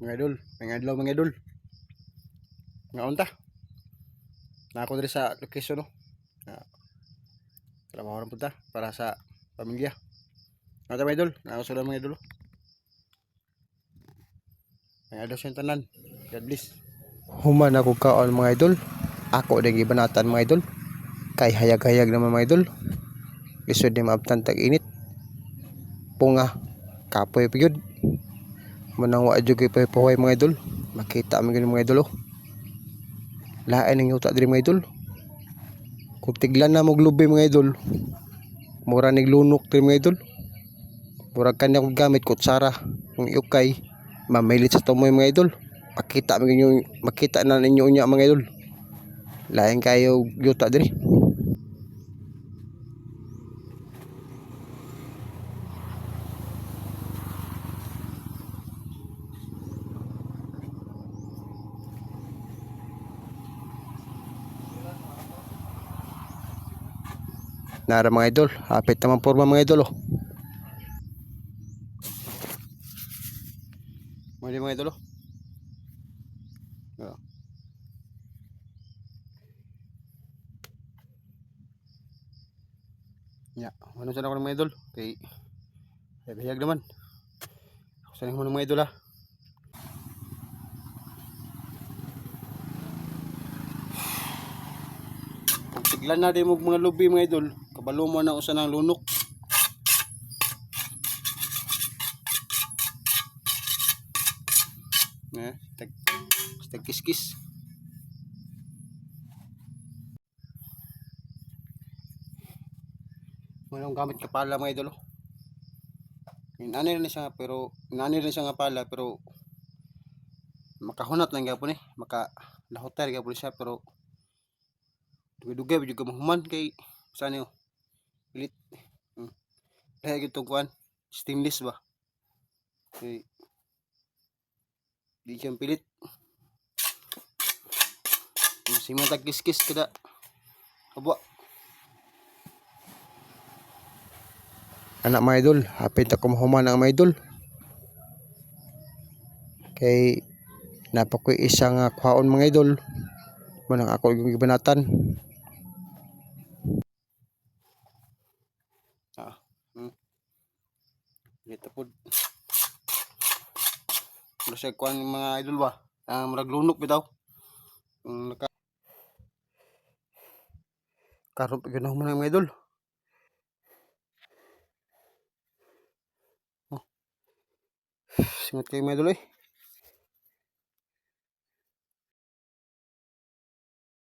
Mga idol, mga idol, mga idol. Nga unta. Na ako sa location no. Na rin punta para sa pamilya. Nga ta mga idol, na sila mga idol. oh. Mga idol sa tanan. God bless. Human ako kaon mga idol. Ako din gibanatan mga idol. Kay hayag-hayag naman mga idol. Lisod di maabtan tag init. Punga. Kapoy pigod. Manang wa jud kay pahuay mga idol. Makita man gyud mga idol oh. Lain ang yuta diri mga idol. Kung tiglan na mo mga idol. Mura nig lunok diri mga idol. Mura kanya kong gamit kutsara. Kung iukay. Mamilit sa tumoy mga idol. Makita gyud yung- makita na ninyo unya mga idol. Lain kayo yuta diri. Nara mga idol, hapit naman forma mga idol oh. Mga mga idol oh. Yeah. Ya, ano sana ng mga idol? Kay Hayag naman. Ako sana ng mga idol ah. Tiglan natin mo mga lubi mga idol, kabalo mo na usa ng lunok. Eh, tag, tag kiskis. Walang gamit kapala mga idol. oh. Inani rin siya pero inani rin siya nga pala pero makahunat lang gapon eh. Maka lahotar gapon siya pero dugay-dugay juga mahuman kay saan yun pilit hmm. kaya gitong kuan stainless ba? Kay di siyang pilit. Si mga tagkis-kis kada. Abo anak mga idol. Hapit ako mahuman ang mga idol. Kay napakoy isang uh, kwaon mga idol. Manang ako yung gibanatan Ah. Hmm. Dito po. Wala siya kuhan ng mga idol ba? Ah, murag lunok bitaw. Ang naka Karon pa ganun mo mga idol. Oh. Singat kayo mga idol eh.